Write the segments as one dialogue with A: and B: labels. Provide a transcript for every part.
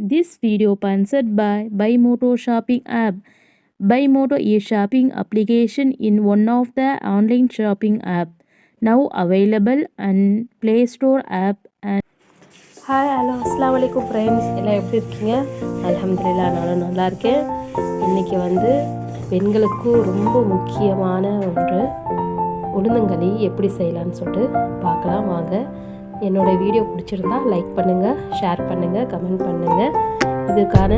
A: This video sponsored by Buymoto shopping app. Buymoto is shopping application in one of the online shopping app. Now available on Play Store app and
B: hi hello அஸ்லாம் வலைக்கும் friends எல்லாம் எப்படி இருக்கீங்க அலமதுல்லா நானும் நல்லா இருக்கேன் இன்றைக்கி வந்து பெண்களுக்கு ரொம்ப முக்கியமான ஒன்று உளுந்தங்களி எப்படி செய்யலான்னு சொல்லிட்டு பார்க்கலாம் வாங்க என்னோடய வீடியோ பிடிச்சிருந்தா லைக் பண்ணுங்கள் ஷேர் பண்ணுங்கள் கமெண்ட் பண்ணுங்கள் இதுக்கான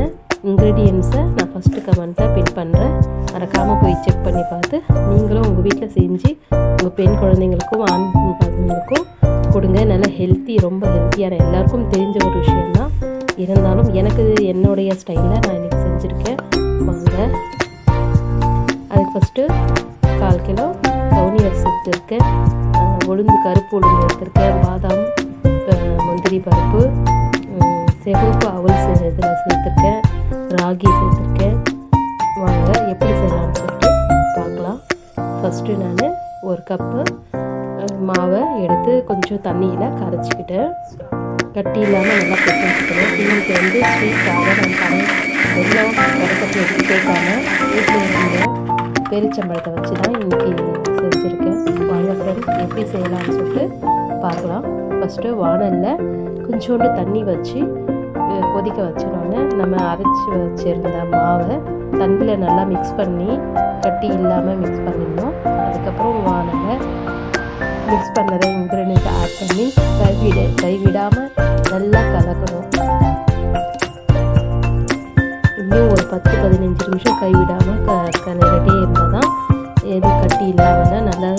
B: இன்க்ரீடியன்ஸை நான் ஃபஸ்ட்டு கமெண்ட்டாக பின் பண்ணுறேன் மறக்காமல் போய் செக் பண்ணி பார்த்து நீங்களும் உங்கள் வீட்டில் செஞ்சு உங்கள் பெண் குழந்தைங்களுக்கும் ஆண் குழந்தைங்களுக்கும் கொடுங்க. நல்ல ஹெல்த்தி ரொம்ப ஹெல்த்தியான எல்லாருக்கும் தெரிஞ்ச ஒரு விஷயந்தான் இருந்தாலும் எனக்கு என்னுடைய ஸ்டைலில் நான் இன்றைக்கி செஞ்சுருக்கேன். வாங்க. அதுக்கு ஃபஸ்ட்டு கால் கிலோ கவுனி அரிசி எடுத்துருக்கேன். உளுந்து கருப்பு உளுந்து எடுத்திருக்கேன் பாதாம் முந்திரி பருப்பு செவப்பு அவல் இதில் சேர்த்துருக்கேன் ராகி சேர்த்துருக்கேன் வாங்க எப்படி செய்யலாம்னு சொல்லிட்டு பார்க்கலாம். ஃபஸ்ட்டு நான் ஒரு கப்பு மாவை எடுத்து கொஞ்சம் தண்ணியில் கரைச்சிக்கிட்டேன். கட்டி இல்லாமல் நல்லா பிசைஞ்சிக்கணும். இன்றைக்கி வந்து ஸ்வீட்டாக நான் கடை எல்லாம் கரைக்கட்டி எடுத்து சேர்க்காம வீட்டில் இருந்த பேரிச்சம்பழத்தை வச்சு தான் இன்றைக்கி செஞ்சுருக்கேன் வாங்க ஃப்ரெண்ட்ஸ் எப்படி செய்யலாம்னு சொல்லிட்டு பார்க்கலாம். ஃபஸ்ட்டு வானலில் கொஞ்சோண்டு தண்ணி வச்சு கொதிக்க வச்சோன்னே நம்ம அரைச்சி வச்சுருந்த மாவை தண்ணியில் நல்லா மிக்ஸ் பண்ணி கட்டி இல்லாமல் மிக்ஸ் பண்ணிடணும். அதுக்கப்புறம் வானலை மிக்ஸ் பண்ணதை இன்க்ரீடியன்ஸ் ஆட் பண்ணி கைவிட கைவிடாமல் நல்லா கலக்கணும். இன்னும் ஒரு பத்து பதினஞ்சு நிமிஷம் கைவிடாமல் க கலரிட்டே இருந்தால் தான் எது கட்டி இல்லாமல் நல்லா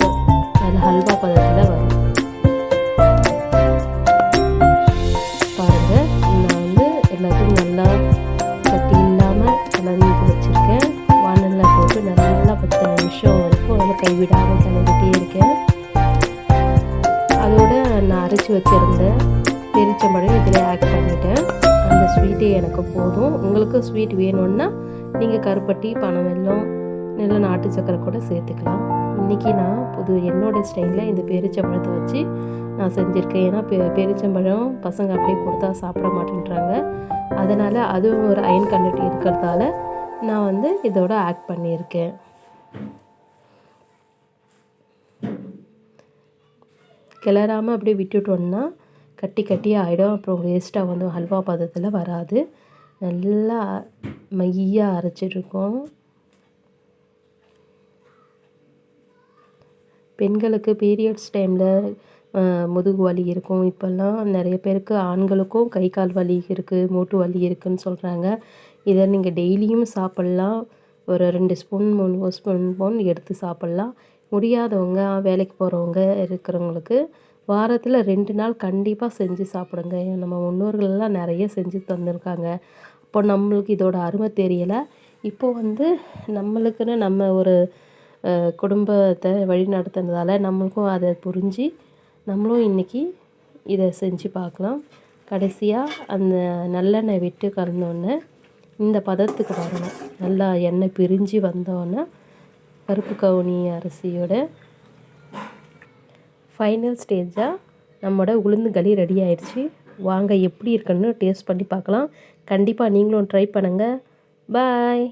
B: ஹல்வா பதத்தில் வரும் பாருங்கள் நான் வந்து எல்லாத்தையும் நல்லா கட்டி இல்லாமல் கலந்து வச்சுருக்கேன். வானலில் போட்டு நல்லா பத்து நிமிஷம் வரைக்கும் நல்லா கைவிடாமல் கலந்துகிட்டே இருக்கேன். அதோட நான் அரைச்சி வச்சுருந்த பெரிச்சம்பழம் இதில் ஆட் பண்ணிட்டேன். அந்த ஸ்வீட்டே எனக்கு போதும். உங்களுக்கு ஸ்வீட் வேணும்னா நீங்கள் கருப்பட்டி பனம் வெல்லம் நல்ல நாட்டு சக்கரை கூட சேர்த்துக்கலாம். இன்றைக்கி நான் புது என்னோடய ஸ்டைலில் இந்த பேரிச்சம்பழத்தை வச்சு நான் செஞ்சுருக்கேன். ஏன்னா பெ பேரிச்சம்பழம் பசங்க அப்படியே கொடுத்தா சாப்பிட மாட்டேன்றாங்க. அதனால் அதுவும் ஒரு அயன் கண்டக்ட் இருக்கிறதால நான் வந்து இதோட ஆக்ட் பண்ணியிருக்கேன். கிளறாமல் அப்படியே விட்டுட்டோன்னா கட்டி கட்டி ஆகிடும் அப்புறம் வேஸ்ட்டாக வந்து ஹல்வா பதத்தில் வராது. நல்லா மையாக அரைச்சிருக்கோம். பெண்களுக்கு பீரியட்ஸ் டைமில் முதுகு வலி இருக்கும். இப்போல்லாம் நிறைய பேருக்கு ஆண்களுக்கும் கை கால் வலி இருக்குது மூட்டு வலி இருக்குதுன்னு சொல்கிறாங்க இதை நீங்கள் டெய்லியும் சாப்பிட்லாம். ஒரு ரெண்டு ஸ்பூன் மூணு ஸ்பூன் ஸ்பூன் எடுத்து சாப்பிட்லாம். முடியாதவங்க வேலைக்கு போகிறவங்க இருக்கிறவங்களுக்கு வாரத்தில் ரெண்டு நாள் கண்டிப்பாக செஞ்சு சாப்பிடுங்க. நம்ம முன்னோர்கள்லாம் நிறைய செஞ்சு தந்திருக்காங்க. அப்போ நம்மளுக்கு இதோட அருமை தெரியலை. இப்போது வந்து நம்மளுக்குன்னு நம்ம ஒரு குடும்பத்தை வழி நடத்துனதால் நம்மளுக்கும் அதை புரிஞ்சு நம்மளும் இன்றைக்கி இதை செஞ்சு பார்க்கலாம். கடைசியாக அந்த நல்லெண்ணெய் விட்டு கலந்தோடனே இந்த பதத்துக்கு வரணும். நல்லா எண்ணெய் பிரிஞ்சு வந்தோடனே கருப்பு கவுனி அரிசியோட ஃபைனல் ஸ்டேஜாக நம்மளோட உளுந்து களி ரெடி ஆயிடுச்சு. வாங்க எப்படி இருக்குன்னு டேஸ்ட் பண்ணி பார்க்கலாம். கண்டிப்பாக நீங்களும் ட்ரை பண்ணுங்கள் பாய்